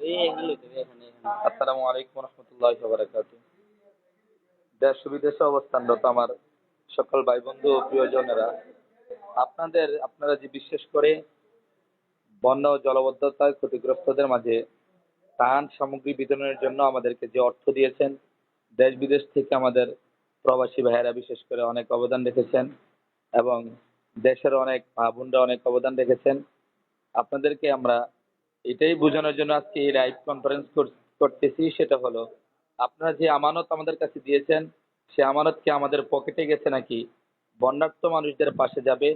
আসসালামু আলাইকুম রহমতুল্লাহ দেশ বিদেশে অবস্থানরত আমার সকল ভাই বন্ধু প্রিয়জনেরা, আপনাদের, আপনারা যে বিশেষ করে জলবদ্ধতায় ক্ষতিগ্রস্তদের মাঝে ত্রাণ সামগ্রী বিতরণের জন্য আমাদেরকে যে অর্থ দিয়েছেন, দেশ বিদেশ থেকে আমাদের প্রবাসী ভাইয়েরা বিশেষ করে অনেক অবদান রেখেছেন এবং দেশের অনেক মা বোনরা অনেক অবদান রেখেছেন। আপনাদেরকে আমরা এটাই বোঝানোর জন্য আজকে এই লাইভ কনফারেন্স করতেছি, সেটা হলো, আপনারা যে আমানত আমাদের কাছে দিয়েছেন, সে আমানত কি আমাদের পকেটে গেছে নাকি বন্যার্থ মানুষদের পাশে যাবে,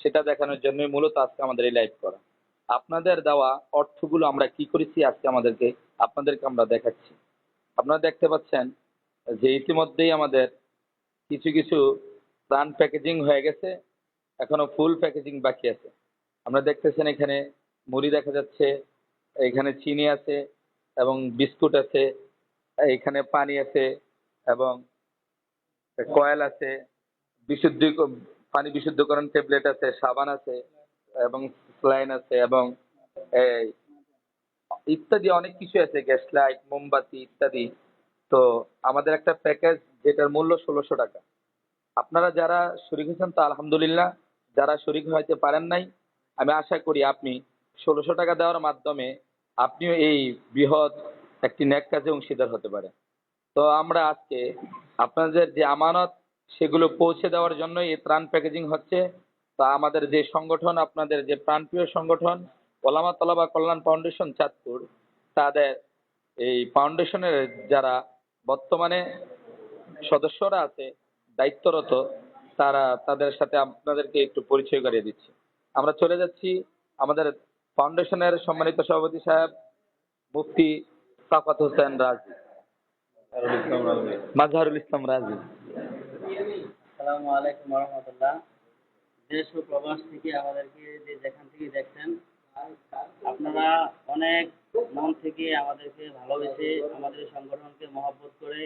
সেটা দেখানোর জন্যই মূলত আজকে আমাদের এই লাইভ করা। আপনাদের দেওয়া অর্থগুলো আমরা কি করেছি আজকে আমাদেরকে, আপনাদেরকে আমরা দেখাচ্ছি। আপনারা দেখতে পাচ্ছেন যে ইতিমধ্যেই আমাদের কিছু কিছু প্রাণ প্যাকেজিং হয়ে গেছে, এখনও ফুল প্যাকেজিং বাকি আছে। আমরা দেখতেছেন এখানে মুড়ি দেখা যাচ্ছে, এখানে চিনি আছে এবং বিস্কুট আছে, এখানে পানি আছে এবং কয়েল আছে, বিশুদ্ধ, পানি বিশুদ্ধকরণ ট্যাবলেট আছে, সাবান আছে এবং স্লাইন আছে এবং এই ইত্যাদি অনেক কিছু আছে, গ্যাস লাইট, মোমবাতি ইত্যাদি। তো আমাদের একটা প্যাকেজ যেটার মূল্য ষোলোশো টাকা। আপনারা যারা শরিক হয়েছেন, তো আলহামদুলিল্লাহ, যারা শরিক হইতে পারেন নাই, আমি আশা করি আপনি ষোলোশো টাকা দেওয়ার মাধ্যমে আপনিও এই বৃহৎ একটি ন্যাক কাজে অংশীদার হতে পারেন। তো আমরা আজকে আপনাদের যে আমানত, সেগুলো পৌঁছে দেওয়ার জন্য এই ত্রাণ প্যাকেজিং হচ্ছে। তা আমাদের যে সংগঠন, আপনাদের যে প্রাণপ্রিয় সংগঠন, ওলামা তলাবা কল্যাণ ফাউন্ডেশন চাঁদপুর, তাদের এই ফাউন্ডেশনের যারা বর্তমানে সদস্যরা আছে, দায়িত্বরত, তারা তাদের সাথে আপনাদেরকে একটু পরিচয় করিয়ে দিচ্ছি। আমরা চলে যাচ্ছি আমাদের ফাউন্ডেশনের সম্মানিত সভাপতি সাহেব, মুফতি সাফাত হোসেন রাজি। মাজহারুল ইসলাম রাজি। আসসালামু আলাইকুম রহমতুল্লাহ দেশ ও প্রবাস থেকে আমাদেরকে যে যেখান থেকে দেখছেন, আপনারা অনেক মন থেকে আমাদেরকে ভালোবেসে আমাদের সংগঠনকে মহব্বত করে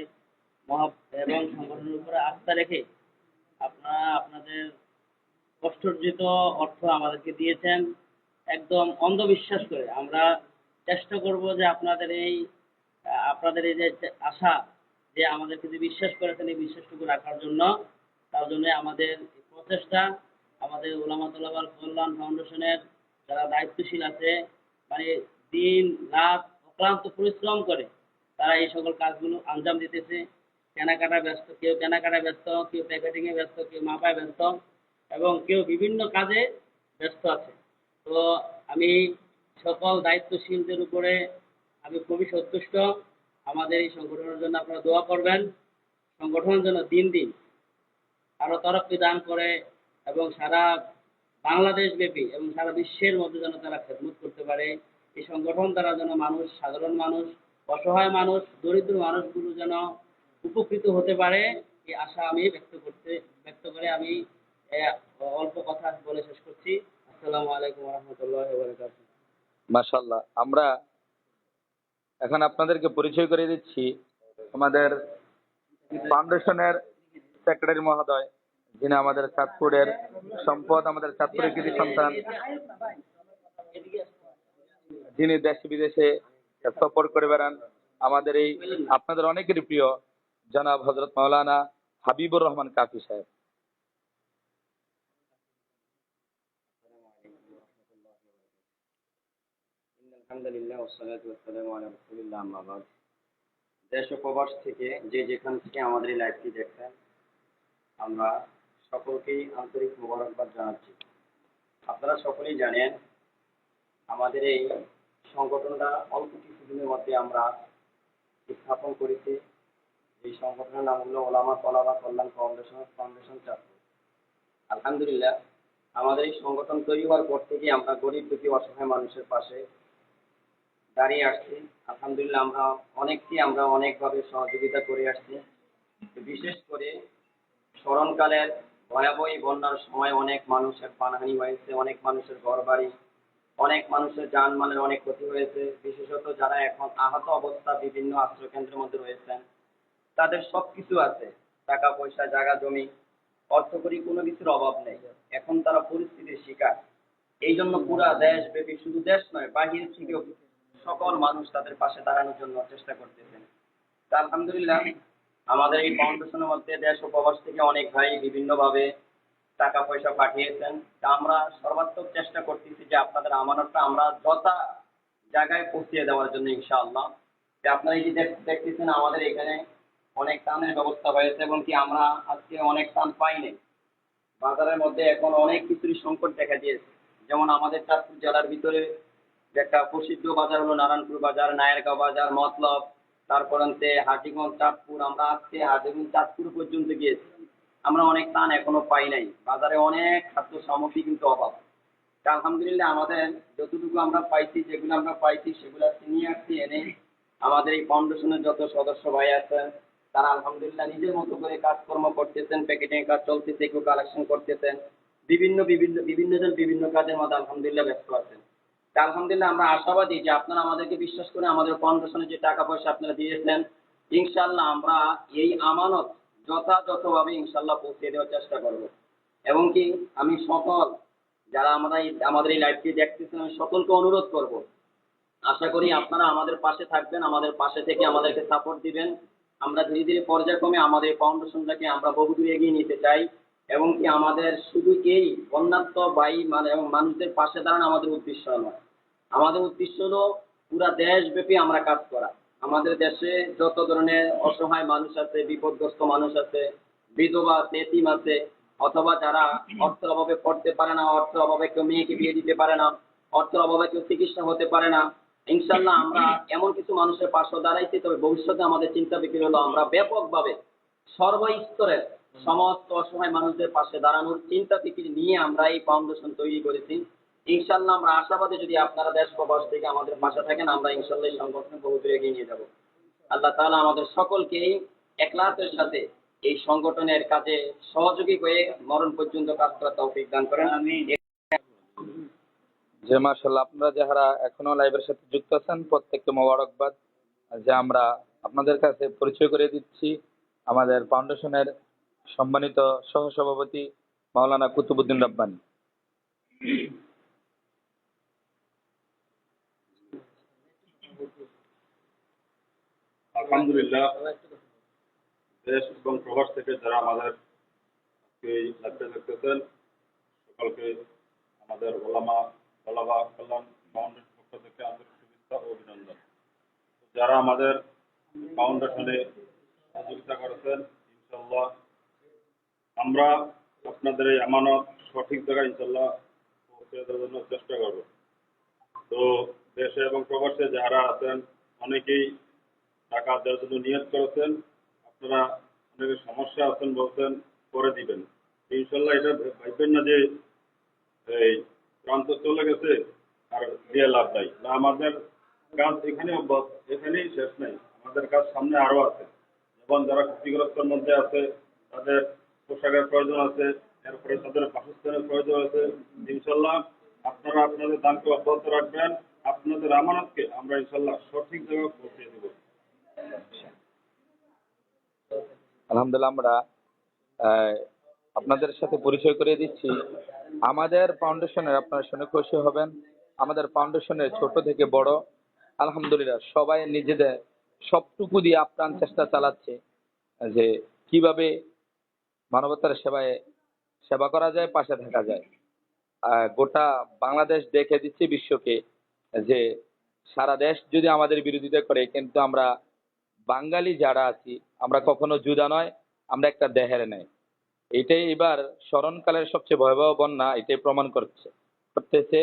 এবং সংগঠনের উপরে আস্থা রেখে আপনারা আপনাদের কষ্টার্জিত অর্থ আমাদেরকে দিয়েছেন। একদম অন্ধবিশ্বাস করে। আমরা চেষ্টা করব যে আপনাদের এই আপনাদের এই যে আশা যে আমাদেরকে যে বিশ্বাস করেছেন এই বিশ্বাসটুকু রাখার জন্য, তার জন্য আমাদের প্রচেষ্টা, আমাদের ওলামা তোলাবাল কল্যাণ ফাউন্ডেশনের যারা দায়িত্বশীল আছে মানে দিন, রাত অক্লান্ত পরিশ্রম করে তারা এই সকল কাজগুলো আঞ্জাম দিতেছে। কেনাকাটা ব্যস্ত, কেউ কেনাকাটা ব্যস্ত, কেউ প্যাকেটিংয়ে ব্যস্ত, কেউ মাপায় ব্যস্ত, এবং কেউ বিভিন্ন কাজে ব্যস্ত আছে। তো আমি সকল দায়িত্বশীলদের উপরে আমি খুবই সন্তুষ্ট। আমাদের এই সংগঠনের জন্য আপনারা দোয়া করবেন। সংগঠনের জন্য দিন দিন আরও তরক্কি দান করে এবং সারা বাংলাদেশ ব্যাপী এবং সারা বিশ্বের মধ্যে যেন তারা খেদমত করতে পারে। এই সংগঠন দ্বারা যেন মানুষ, সাধারণ মানুষ, অসহায় মানুষ, দরিদ্র মানুষগুলো যেন উপকৃত হতে পারে, এই আশা আমি ব্যক্ত করতে, ব্যক্ত করে আমি অল্প কথা বলে শেষ করছি। আসসালামু আমরা এখন আপনাদেরকে পরিচয় করে দিচ্ছি আমাদের ফাউন্ডেশনের সেক্রেটারি মহোদয়, যিনি আমাদের চাঁদপুরের সম্পদ, আমাদের চাঁদপুরের কৃতি সন্তান, যিনি দেশ বিদেশে সফর করে বেড়ান, আমাদের এই, আপনাদের অনেকেরই প্রিয় জনাব হজরত মাওলানা হাবিবুর রহমান কাফি সাহেব। আলহামদুলিল্লাহ দেশ থেকে যে যেখান থেকে আমাদের এই লাইভটি আমরা সকলকেই আন্তরিক মোবারকবাদ জানাচ্ছি। আপনারা সকলেই জানেন, আমাদের এই সংগঠনটা অল্প কিছুদিনের মধ্যে আমরা স্থাপন করেছি। এই সংগঠনের নাম হলো ওলামা তলাবা কল্যাণ ফাউন্ডেশন ফাউন্ডেশন চাঁদপুর। আলহামদুলিল্লাহ, আমাদের এই সংগঠন তৈরি হওয়ার পর থেকে আমরা গরিব দুঃখী অসহায় মানুষের পাশে দাঁড়িয়ে আসছি। আলহামদুলিল্লাহ আমরা অনেকটি আমরা অনেকভাবে সহযোগিতা করে আসছি। বিশেষ করে স্মরণকালের ভয়াবহ বন্যার সময় অনেক মানুষের প্রাণহানি হয়েছে, অনেক মানুষের ঘর বাড়ি অনেক মানুষের যানমালের অনেক ক্ষতি হয়েছে। বিশেষত যারা এখন আহত অবস্থা বিভিন্ন আশ্রয় কেন্দ্রের মধ্যে রয়েছেন, তাদের সব কিছু আছে। টাকা পয়সা জায়গা জমি অর্থকরী কোনো কিছুর অভাব নেই। এখন তারা পরিস্থিতির শিকার। এই জন্য পুরা দেশ ব্যাপী শুধু দেশ নয়, বাহির থেকেও সকল মানুষ তাদের পাশে দাঁড়ানোর জন্য চেষ্টা করতেছেন। আলহামদুলিল্লাহ, আমাদের এই ফাউন্ডেশনের মধ্যে দেশ ও প্রবাস থেকে অনেক ভাই বিভিন্নভাবে টাকা পয়সা পাঠিয়েছেন আমরা সর্বাত্মক চেষ্টা করতেছি যে আপনাদের আমানতটা আমরা যথা জায়গায় পৌঁছিয়ে দেওয়ার জন্য ইনশাআল্লাহ। আপনারা এই যে দেখতেছেন আমাদের এখানে অনেক টানের ব্যবস্থা হয়েছে এবং কি আমরা আজকে অনেক টান পাইনি। বাজারের মধ্যে এখন অনেক কিছুরই সংকট দেখা দিয়েছে। যেমন আমাদের চাঁদপুর জেলার ভিতরে একটা প্রসিদ্ধ বাজার হলো নারায়ণপুর বাজার, নায়ারগাঁও বাজার, মতলব তারপর হচ্ছে হাজিগঞ্জ, চাঁদপুর। আমরা আজকে হাজিগঞ্জ, চাঁদপুর পর্যন্ত গিয়েছি। আমরা অনেক টান এখনও পাই নাই। বাজারে অনেক খাদ্য সামগ্রী কিন্তু অভাব। আলহামদুলিল্লাহ আমাদের যতটুকু আমরা পাইছি, যেগুলো আমরা পাইছি, সেগুলো নিয়ে আসছি এনে আমাদের এই ফাউন্ডেশনের যত সদস্য ভাই আছেন, তারা আলহামদুলিল্লাহ নিজের মতো করে কাজকর্ম করতেছেন প্যাকেটিং কাজ চলতেছে, কেউ কালেকশন করতেছেন। বিভিন্ন বিভিন্ন বিভিন্ন জন বিভিন্ন কাজের মধ্যে আলহামদুলিল্লাহ ব্যস্ত আছেন। আলহামদুলিল্লাহ আমরা আশাবাদী যে আপনারা আমাদেরকে বিশ্বাস করে আমাদের ফাউন্ডেশনে যে টাকা পয়সা আপনারা দিয়েছেন ইনশাল্লাহ আমরা এই আমানত যথাযথভাবে ইনশাল্লাহ পৌঁছে দেওয়ার চেষ্টা করব। এবং কি আমি সকল, যারা আমরা আমাদের এই লাইভটি দেখতেছেন, আমি সকলকে অনুরোধ করব। আশা করি আপনারা আমাদের পাশে থাকবেন, আমাদের পাশে থেকে আমাদেরকে সাপোর্ট দিবেন। আমরা ধীরে ধীরে পর্যায়ক্রমে আমাদের ফাউন্ডেশনটাকে আমরা বহুদূর এগিয়ে নিতে চাই। এবং কি আমাদের শুধু এই বন্যাত্ম বাই মানে এবং মানুষদের পাশে দাঁড়ানো আমাদের উদ্দেশ্য নয়। আমাদের উদ্দেশ্য হলো পুরা দেশব্যাপী আমরা কাজ করা। আমাদের দেশে যত ধরনের অসহায় মানুষ আছে, বিপদগ্রস্ত মানুষ আছে, বিধবা এতিম আছে, অথবা যারা অর্থ অভাবে পড়তে পারে না অর্থ অভাবে কেউ মেয়েকে বিয়ে দিতে পারে না অর্থ অভাবে কেউ চিকিৎসা হতে পারে না ইনশাল্লাহ আমরা এমন কিছু মানুষের পাশে দাঁড়াইছি, তবে ভবিষ্যতে আমাদের চিন্তা বিক্রি হলো আমরা ব্যাপকভাবে সর্বস্তরের সমস্ত অসহায় মানুষদের পাশে দাঁড়ানোর চিন্তা ফিকির নিয়ে আমরা এই ফাউন্ডেশন তৈরি করেছি। ইনশাল্লাহ আমরা আশাবাদী যদি আপনারা দেশ প্রবাস থেকে আমাদের পাশে থাকেন আমরা ইনশাল্লাহ এই সংগঠনে বহু দূর এগিয়ে নিয়ে যাব। আল্লাহ তাআলা আমাদের সকলকেই একলাসের সাথে এই সংগঠনের কাজে সহযোগী হয়ে মরণ পর্যন্ত কাজ করার তৌফিক দান করেন। আমি যে মার্শাল্লাহ আপনারা যারা এখনও লাইভের সাথে যুক্ত আছেন প্রত্যেককে মোবারকবাদ। যে আমরা আপনাদের কাছে পরিচয় করে দিচ্ছি আমাদের ফাউন্ডেশনের সম্মানিত সহসভাপতি মাওলানা কুতুবুদ্দিন রব্বানি। আলহামদুলিল্লাহ। দেশ এবং প্রবাস থেকে যারা আমাদের এই দেখতেছেন, সকলকে আমাদের ওলামা ওলামা কল্যাণ ফাউন্ডেশন পক্ষ থেকে আন্তরিক শুভেচ্ছা ও অভিনন্দন। যারা আমাদের ফাউন্ডেশনে সহযোগিতা করেছেন ইনশাল্লাহ আমরা আপনাদের এই আমানত সঠিক জায়গায় ইনশাল্লাহ পৌঁছে দেওয়ার জন্য চেষ্টা করব। তো দেশে এবং প্রবাসে যারা আছেন, অনেকেই টাকা দেওয়ার জন্য নিয়ত করেছেন, আপনারা অনেকে সমস্যা আছেন বলছেন, করে দিবেন। ইনশাল্লাহ এটা ভাববেন না যে, এই প্রান্ত চলে গেছে, আর দিয়ে লাভ নাই। না, আমাদের কাজ এখানে অব্যাহত, এখানেই শেষ নাই। আমাদের কাজ সামনে আরও আছে। যেমন যারা ক্ষতিগ্রস্তের মধ্যে আছে, তাদের পোশাকের প্রয়োজন আছে, এরপরে তাদের বাসস্থানের প্রয়োজন আছে। ইনশাল্লাহ আপনারা আপনাদের দানকে অব্যাহত রাখবেন। আপনাদের আমানতকে আমরা ইনশাল্লাহ সঠিক জায়গায় পৌঁছে দেবো। আলহামদুলিল্লাহ, আমরা আপনাদের সাথে পরিচয় করে দিচ্ছি। আমাদের ফাউন্ডেশনের আপনারা শুনে খুশি হবেন, আমাদের ফাউন্ডেশনের ছোট থেকে বড়, আলহামদুলিল্লাহ, সবাই নিজেদের সবটুকু দিয়ে আপ্রাণ চেষ্টা চালাচ্ছে যে কীভাবে মানবতার সেবায় সেবা করা যায়, পাশে থাকা যায়। গোটা বাংলাদেশ দেখে দিচ্ছে বিশ্বকে যে সারা দেশ যদি আমাদের বিরোধিতা করে, কিন্তু আমরা বাঙালি যারা আছি, আমরা কখনো জুদা নয়, আমরা একটা দেহের নেই এটাই এবার স্মরণকালের সবচেয়ে ভয়াবহ বন্যা, এটাই প্রমাণ করছে। করতেছে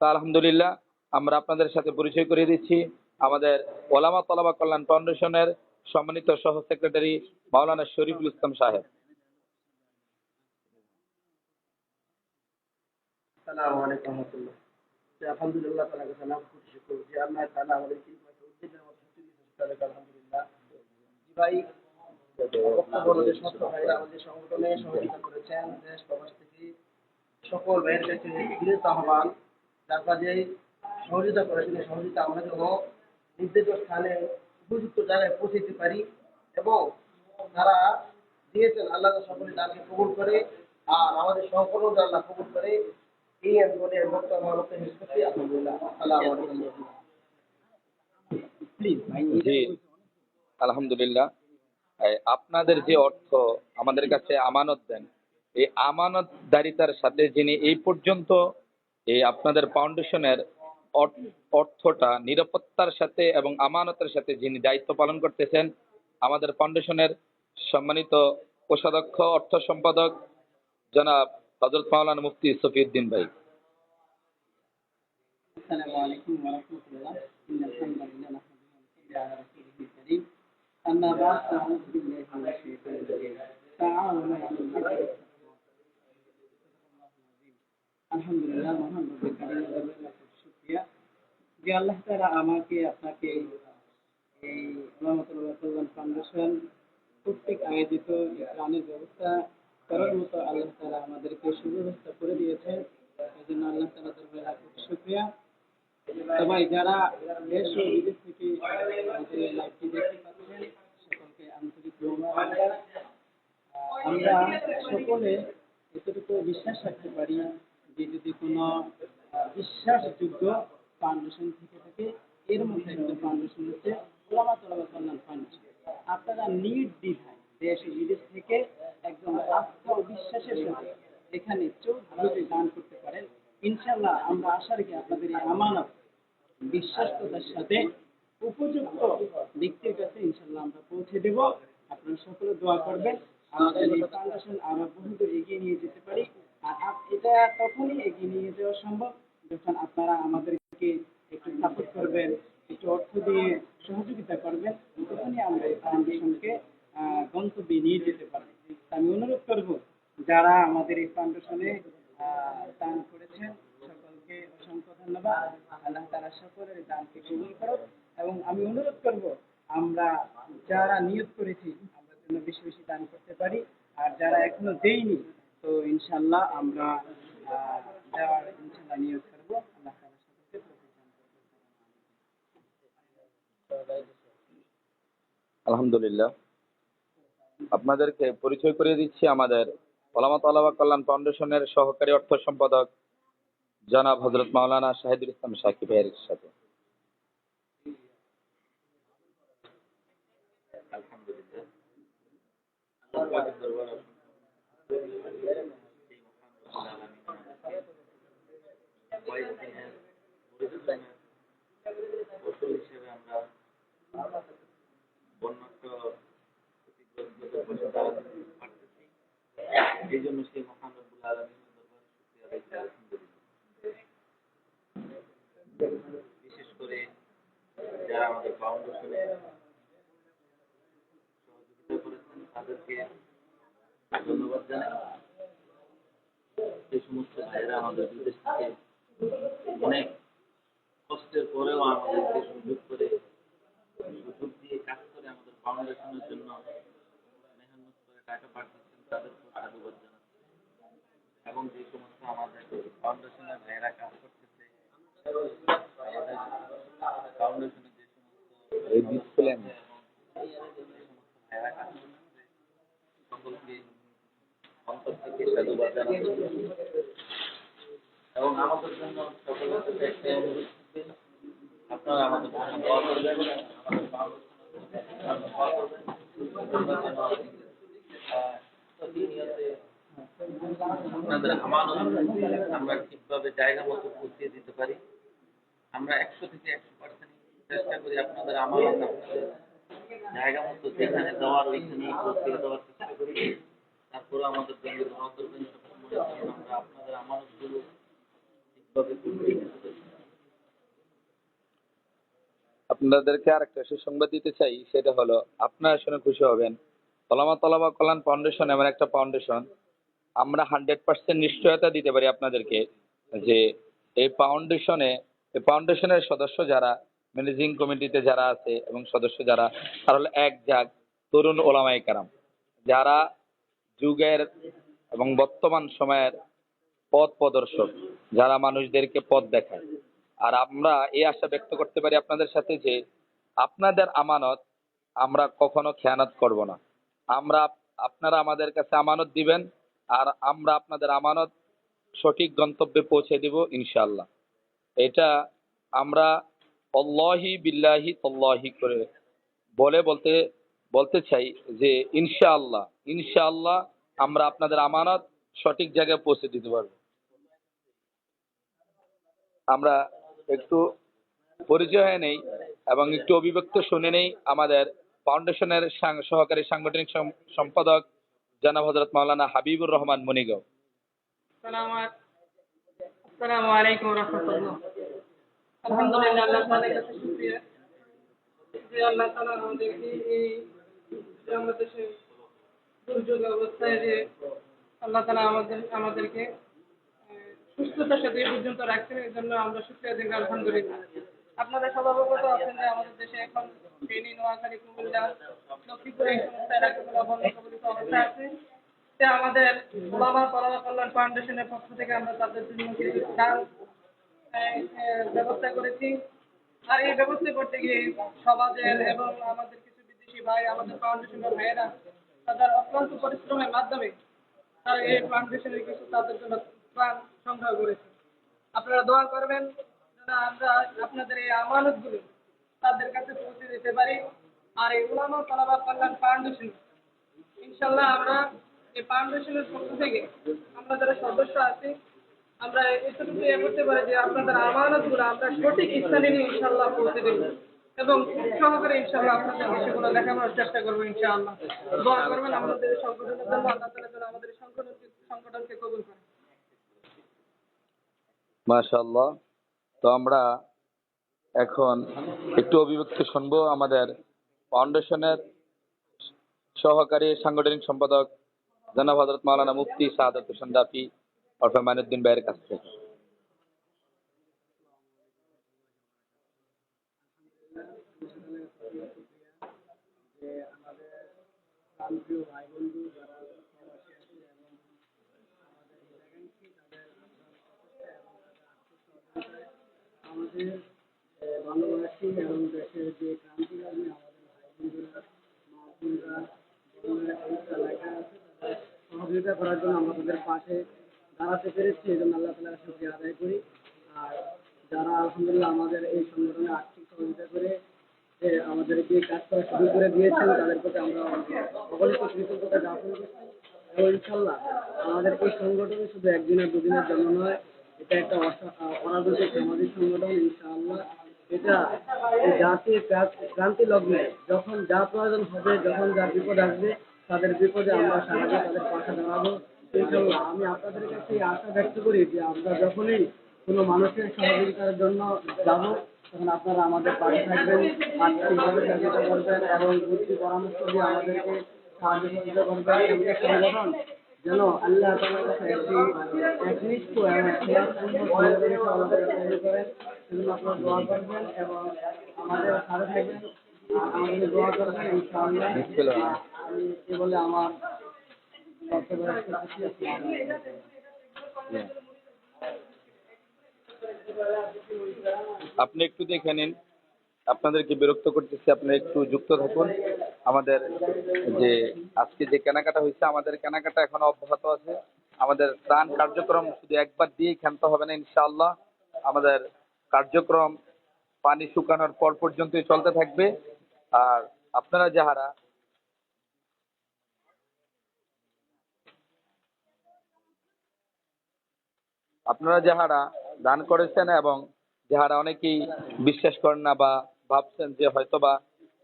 তা আলহামদুলিল্লাহ, আমরা আপনাদের সাথে পরিচয় করে দিচ্ছি। আমাদের ওলামা তলাবা কল্যাণ ফাউন্ডেশনের সম্মানিত সহ সেক্রেটারি মাওলানা শরীফুল ইসলাম সাহেব। আলহামদুলিল্লাহ আলহামদুলিল্লাহ। ভাই বক্তব্য যে সমস্ত ভাইরা আমাদের সংগঠনে সহযোগিতা করেছেন দেশ প্রবাস থেকে সকল ভাইয়ের কাছে বিরত আহ্বান। যার কাজে সহযোগিতা করেছেন সহযোগিতা আমরা যেন নির্দিষ্ট স্থানে উপযুক্ত জায়গায় পৌঁছাতে পারি এবং তারা দিয়েছেন আল্লাহ সকলে তাকে কবুল করে আর আমাদের সম্পূর্ণ আল্লাহ কবুল করে এই আমি বলে বক্তব্য আমার বক্তব্য শেষ করছি আলহামদুলিল্লাহ। আসসালামু আলাইকুম। প্লিজ ভাই জি। আলহামদুলিল্লাহ এই আপনাদের যে অর্থ আমাদের কাছে আমানত দেন এই আমানতদারিতার সাথে যিনি এই পর্যন্ত এই আপনাদের ফাউন্ডেশনের অর- অর্থটা নিরাপত্তার সাথে এবং আমানতের সাথে যিনি দায়িত্ব পালন করতেছেন আমাদের ফাউন্ডেশনের সম্মানিত কোষাধ্যক্ষ অর্থ সম্পাদক জনাব হজরত মাওলানা মুফতি সফিউদ্দিন ভাই السلام عليكم ورحمة الله إن الحمد لله نحمده ونصلي على رسوله الكريم أما بعد فأعوذ بالله من الشيطان الرجيم تعاونوا على البر আলহামদুলিল্লাহ মহান রব্বুল কারীমের দরবারে লাখ লাখ শুকরিয়া যে আল্লাহ তাআলা আমাকে আপনাকে এই রহমতুল্লাহ কল্যাণ ফাউন্ডেশন কর্তৃক আয়োজিত এই ত্রাণের ব্যবস্থা করার মতো আল্লাহ তাআলা আমাদেরকে সুব্যবস্থা করে দিয়েছেন এই জন্য আল্লাহ তাআলা দরবারে লাখ যারা দেশ ও বিদেশ থেকে সকলকে আন্তরিক আমরা সকলে এতটুকু বিশ্বাস রাখতে পারি যে যদি কোনো বিশ্বাসযোগ্য ফাউন্ডেশন থেকে থাকে, এর মধ্যে একটা ফাউন্ডেশন হচ্ছে ওলামা কল্যাণ ফাউন্ডেশন আপনারা নিট দ্বিধায় দেশ ও বিদেশ থেকে একদম আস্থা ও বিশ্বাসের সাথে এখানে চোখ দান করতে পারেন। ইনশাল্লাহ আমরা আশা রাখি আপনাদের এই আমানত বিশ্বাসতার সাথে উপযুক্ত ব্যক্তির কাছে ইনশাল্লাহ আমরা পৌঁছে দেব। আপনারা সকলে দোয়া করবেন। আমাদের এই ফাউন্ডেশন আমরা বহুদূর এগিয়ে নিয়ে যেতে পারি। আর এটা তখনই এগিয়ে নিয়ে যাওয়া সম্ভব যখন আপনারা আমাদেরকে একটু সাপোর্ট করবেন, একটু অর্থ দিয়ে সহযোগিতা করবেন, তখনই আমরা এই ফাউন্ডেশনকে গন্তব্যে নিয়ে যেতে পারব। আমি অনুরোধ করব, যারা আমাদের এই ফাউন্ডেশনে দান করেছেন, সকলকে অসংখ্য ধন্যবাদ। আল্লাহ তারা সকলের দানকে কবুল করুক এবং আমি অনুরোধ করব আমরা যারা নিয়োগ করেছি আমরা যেন বেশি বেশি দান করতে পারি। আর যারা এখনও দেইনি তো ইনশাল্লাহ আমরা আহ, দেওয়ার ইনশাল্লাহ নিয়োগ করব। আল্লাহ তাআলা সকলকে। আলহামদুলিল্লাহ। আপনাদেরকে পরিচয় করিয়ে দিচ্ছি আমাদের ওলামা তালাবা কল্যাণ ফাউন্ডেশনের সহকারী অর্থ সম্পাদক জনাব হজরত মাওলানা শাহিদুল ইসলাম সাকিব ভাইয়ের সাথে। এই জন্য সেই মহান রব্বুল আলমীর দরবারে শুকরিয়া আদায় করি আলহামদুলিল্লাহ বিশেষ করে যারা আমাদের ফাউন্ডেশনে সহযোগিতা করেছেন, তাদেরকে ধন্যবাদ জানাই। সমস্ত ভাইয়েরা আমাদের বিদেশ থেকে অনেক কষ্টের পরেও আমাদেরকে সুযোগ করে, সুযোগ দিয়ে কাজ করে আমাদের ফাউন্ডেশনের জন্য মেহনত করে টাকা পাঠিয়েছেন তাদেরকে সাধুবাদ এবং যে সমস্ত আমাদের ফাউন্ডেশনের ভাইয়েরা কাজ করতেছে আমাদের ফাউন্ডেশনের যে সমস্ত এই ডিসপ্লে আপনাদের আমানত আমরা ঠিকভাবে জায়গা মতো পৌঁছিয়ে দিতে পারি। আমরা একশো থেকে একশো পার্সেন্ট চেষ্টা করি আপনাদের আপনাদের জায়গা মতো যেখানে দেওয়ার ওইখানেই পৌঁছে দেওয়ার চেষ্টা করি। তারপরে আমাদের জন্য আমরা আপনাদের পারি। আপনাদেরকে আরেকটা সুসংবাদ দিতে চাই, সেটা হলো, আপনারা শুনে খুশি হবেন তলামা তলামা কল্যাণ ফাউন্ডেশন এমন একটা ফাউন্ডেশন, আমরা হান্ড্রেড পার্সেন্ট নিশ্চয়তা দিতে পারি আপনাদেরকে যে এই ফাউন্ডেশনে, এই ফাউন্ডেশনের সদস্য যারা ম্যানেজিং কমিটিতে যারা আছে এবং সদস্য যারা, তারা হলো এক জাগ তরুণ ওলামাই কারাম, যারা যুগের এবং বর্তমান সময়ের পথ প্রদর্শক, যারা মানুষদেরকে পথ দেখায়। আর আমরা এই আশা ব্যক্ত করতে পারি আপনাদের সাথে যে, আপনাদের আমানত আমরা কখনো খেয়ানত করব না। আমরা আপনারা আমাদের কাছে আমানত দিবেন, আর আমরা আপনাদের আমানত সঠিক গন্তব্যে পৌঁছে দিব ইনশাল্লাহ এটা আমরা অল্লাহি বিল্লাহি তল্লাহি করে বলে, বলতে বলতে চাই যে ইনশাআল্লাহ ইনশাআল্লাহ আমরা আপনাদের আমানত সঠিক জায়গায় পৌঁছে দিতে পারব। আমরা একটু পরিচয় হয়ে নেই এবং একটু অভিব্যক্ত শুনে নেই। আমাদের ফাউন্ডেশনের সহকারী সাংগঠনিক সম্পাদক জনাব হজরত মাওলানা হাবিবুর রহমান মনিগাঁও আসসালামু আলাইকুম রহমতুল্লাহ। আলহামদুলিল্লাহ, আল্লাহ তাআলার কাছে শুকরিয়া। যে আল্লাহ তাআলা আমাদেরকে এই আমাদের দুর্যোগ অবস্থায় যে আল্লাহ তাআলা আমাদের, আমাদেরকে সুস্থতার সাথে পর্যন্ত রাখছেন এর জন্য আমরা শুকরিয়া দিই আলহামদুলিল্লাহ। আপনারা সব অবগত আছেন যে আমাদের দেশে এখন ফেনী, নোয়াখালী, কুমিল্লা, লক্ষ্মীপুর এই সমস্ত এলাকাগুলো বন্ধ কবলিত অবস্থায় আছে। আমাদের ওলামা কল্যাণ ফাউন্ডেশনের পক্ষ থেকে আমরা তাদের জন্য কিছু দান ব্যবস্থা করেছি। আর এই ব্যবস্থা করতে গিয়ে সমাজের এবং আমাদের কিছু বিদেশি ভাই, আমাদের ফাউন্ডেশনের ভাইয়েরা তাদের অক্লান্ত পরিশ্রমের মাধ্যমে তারা এই ফাউন্ডেশনের কিছু তাদের জন্য ত্রাণ সংগ্রহ করেছে। আপনারা দোয়া করবেন যেন আমরা আপনাদের এই আমানতগুলো তাদের কাছে পৌঁছে দিতে পারি। আর এই উলামা তলাবা কল্যাণ ফাউন্ডেশন ইনশাল্লাহ আমরা এই ফাউন্ডেশনের পক্ষ থেকে আমরা যারা সদস্য আছি আমরা এতটুকু ইয়ে করতে পারি যে আপনাদের আমানতগুলো আমরা সঠিক স্থানে নিয়ে ইনশাল্লাহ পৌঁছে দেব এবং সহকারে ইনশাল্লাহ আপনাদের সেগুলো দেখানোর চেষ্টা করব ইনশাআল্লাহ। করবেন আমাদের সংগঠনের জন্য, আল্লাহ তালা যেন আমাদের সংগঠনকে সংগঠনকে কবুল করে। মাশাআল্লাহ। তো আমরা এখন একটু অভিব্যক্তি শুনব আমাদের ফাউন্ডেশনের সহকারী সাংগঠনিক সম্পাদক জনাব হজরত মাওলানা মুফতি সাহাদাত হোসেন দাফি অর্থাৎ মাইনুদ্দিন ভাইয়ের কাছ থেকে। আমাদের ভালোবাসি এবং দেশের যে ক্রান্তি লাগবে আমাদের ভাই বন্ধুরা মা বোনরা, সহযোগিতা করার জন্য আমাদের পাশে দাঁড়াতে পেরেছি এই জন্য আল্লাহ তালার শুক্রিয়া আদায় করি। আর যারা আলহামদুলিল্লাহ আমাদের এই সংগঠনে আর্থিক সহযোগিতা করে আমাদেরকে কাজ করা শুরু করে দিয়েছেন, তাদের প্রতি আমরা অগণিত কৃতজ্ঞতা জ্ঞাপন করছি। এবং ইনশাল্লাহ আমাদের এই সংগঠনে শুধু একদিনের দুদিনের জন্য নয়, এটা একটা অরাজনৈতিক সামাজিক সংগঠন, ইনশাআল্লাহ। এটা জাতির ক্রান্তি লগ্নে যখন যা প্রয়োজন হবে, যখন যা বিপদ আসবে, তাদের বিপদে আমরা সারা দিয়ে তাদের পাশে দাঁড়াবো। আমি আপনাদের কাছে আশা ব্যক্ত করি যে আমরা যখনই কোনো মানুষের সহযোগিতার জন্য যাব তখন আপনারা আমাদের পাশে থাকবেন আর্থিকভাবে সহযোগিতা করবেন এবং বুদ্ধি পরামর্শ দিয়ে আমাদেরকে সাহায্য সহযোগিতা করবেন। এই সংগঠন যেন আল্লাহ তাআলার কাছে একটি একনিষ্ঠ আমাদের তৈরি করেন সেজন্য আপনারা দোয়া করবেন এবং আমাদের সাথে থাকবেন। আমাদের দোয়া করবেন ইনশাআল্লাহ। আমি এ বলে আমার বক্তব্য শেষ করছি আসসালামু আলাইকুম আপনি একটু দেখে নিন। আপনাদেরকে বিরক্ত করতেছি, আপনি একটু যুক্ত থাকুন। আমাদের যে, আজকে যে কেনাকাটা হয়েছে, আমাদের কেনাকাটা এখনও অব্যাহত আছে। আমাদের ত্রাণ কার্যক্রম শুধু একবার দিয়েই ক্ষান্ত হবে না, ইনশাআল্লাহ। আমাদের কার্যক্রম পানি শুকানোর পর পর্যন্তই চলতে থাকবে। আর আপনারা যাহারা আপনারা যাহারা দান করেছেন এবং যাহারা অনেকেই বিশ্বাস করেন না বা ভাবছেন যে হয়তোবা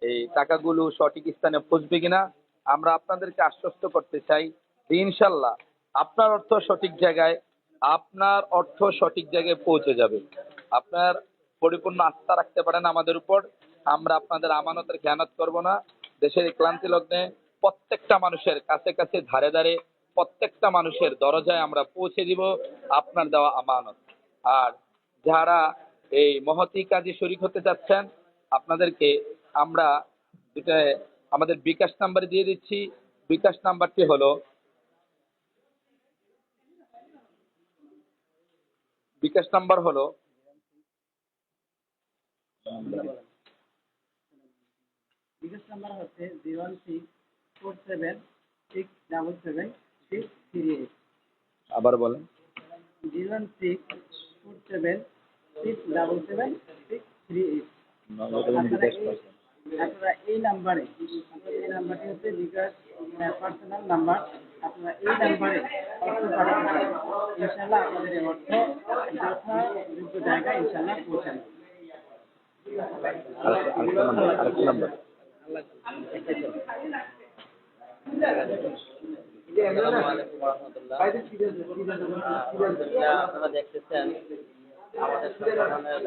এই টাকাগুলো সঠিক স্থানে পৌঁছবে কিনা, আমরা আপনাদেরকে আশ্বস্ত করতে চাই যে ইনশাল্লাহ আপনার অর্থ সঠিক জায়গায়, আপনার অর্থ সঠিক জায়গায় পৌঁছে যাবে। আপনার পরিপূর্ণ আস্থা রাখতে পারেন আমাদের উপর। আমরা আপনাদের আমানতের খেয়ানত করব না। দেশের ক্লান্তি লগ্নে প্রত্যেকটা মানুষের কাছে কাছে ধারে ধারে প্রত্যেকটা মানুষের দরজায় আমরা পৌঁছে দিব, আপনার দেওয়া আমানত। আর যারা এই মহতি কাজে শরিক হতে চাচ্ছেন, আপনাদেরকে আমরা যেটা আমাদের বিকাশ নাম্বার দিয়ে দিচ্ছি। বিকাশ নাম্বারটি হলো বিকাশ নাম্বার হলো বিকাশ নাম্বার হচ্ছে zero six four seven six double seven six three eight আবার বলেন। Zero one six four seven six double seven six three eight. আপনারা এই নাম্বারে এই নাম্বারটি হচ্ছে বিকাশ পার্সোনাল নাম্বার আপনারা এই নাম্বারে অর্থ পাঠাতে পারেন ইনশাল্লাহ আপনাদের এই অর্থ যথাযোগ্য জায়গায় ইনশাল্লাহ পৌঁছানো আরেকটা আরেকটা নাম্বার আরেকটা নাম্বার। আপনারা দেখতেছেন আমাদের সংগঠনের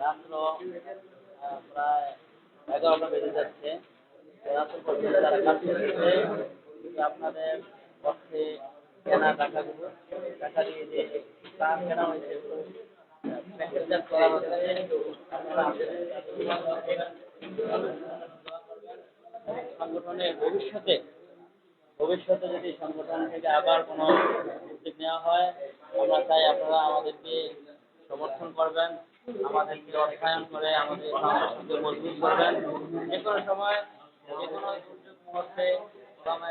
রাত্র প্রায় এগারোটা বেজে যাচ্ছে। রাত্র কাজ করতেছে আপনাদের পক্ষে কেনা টাকাগুলো টাকা দিয়ে যে প্রাণ কেনা হয়েছে করা হচ্ছে সংগঠনের ভবিষ্যতে ভবিষ্যতে যদি সংগঠন থেকে আবার কোনো উদ্যোগ নেওয়া হয়, আমরা চাই আপনারা আমাদেরকে সমর্থন করবেন, আমাদেরকে অর্থায়ন করে আমাদের সংগঠনকে মজবুত করবেন। যে কোনো সময়, যে কোনো দুর্যোগ মুহূর্তে আমরা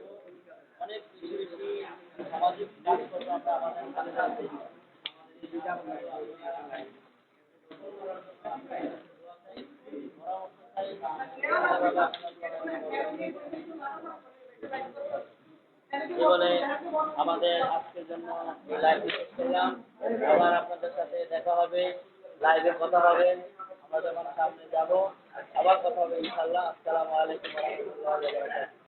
বলে আমাদের আজকের জন্য লাইভ করলাম। আবার আপনাদের সাথে দেখা হবে লাইভে কথা হবে। আমরা যখন সামনে যাব, আবার কথা হবে ইনশাল্লাহ আসসালামু আলাইকুম রাহমাতুল্লাহি